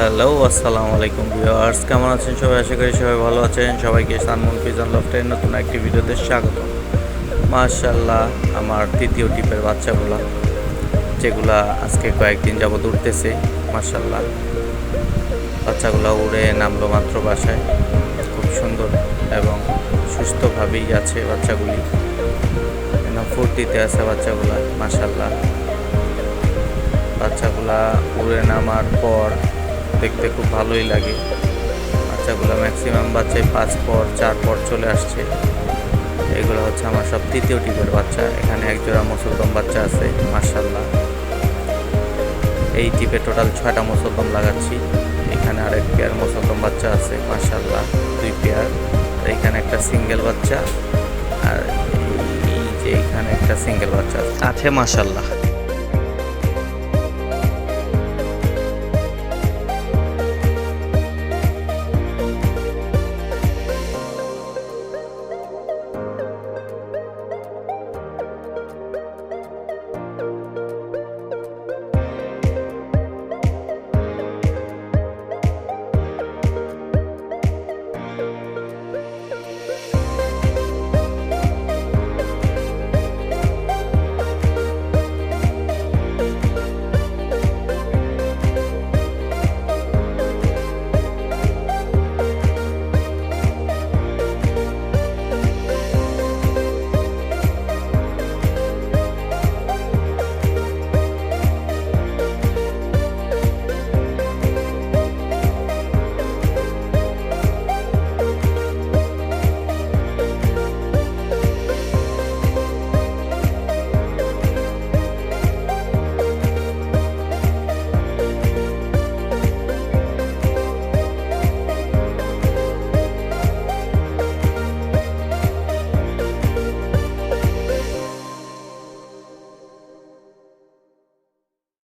Hello আসসালামু আলাইকুম viewers. কেমন আছেন সবাই? আশা করি সবাই ভালো আছেন। সবাইকে সানমুন পিজন লফটের নতুন একটি ভিডিওতে স্বাগত। মাশাল্লাহ আমার তৃতীয় টিপের বাচ্চাগুলা, যেগুলা আজকে কয়েকদিন যাবত উঠতেছে মাশাল্লাহ বাচ্চাগুলো উড়ে নামলো মাত্র বাসায়। খুব সুন্দর এবং সুস্থভাবেই আছে বাচ্চাগুলি। ফুর্তিতে আছে বাচ্চাগুলা মাশাল্লাহ বাচ্চাগুলা উড়ে নামার পর দেখতে খুব ভালোই লাগে। বাচ্চাগুলো ম্যাক্সিমাম বাচ্চাই পাঁচ পর, চার পর চলে আসছে। এগুলো হচ্ছে আমার সব তৃতীয় টিপের বাচ্চা। এখানে একজোড়া মুসলদম বাচ্চা আছে মার্শাল্লাহ এই টিপে টোটাল ছয়টা মুসলদম লাগাচ্ছি। এখানে আরেক পেয়ার মুসলদম বাচ্চা আছে মার্শাল্লাহ দুই পেয়ার এখানে একটা সিঙ্গেল বাচ্চা আর এই যে এখানে একটা সিঙ্গেল বাচ্চা আছে। আছে মার্শাল্লাহ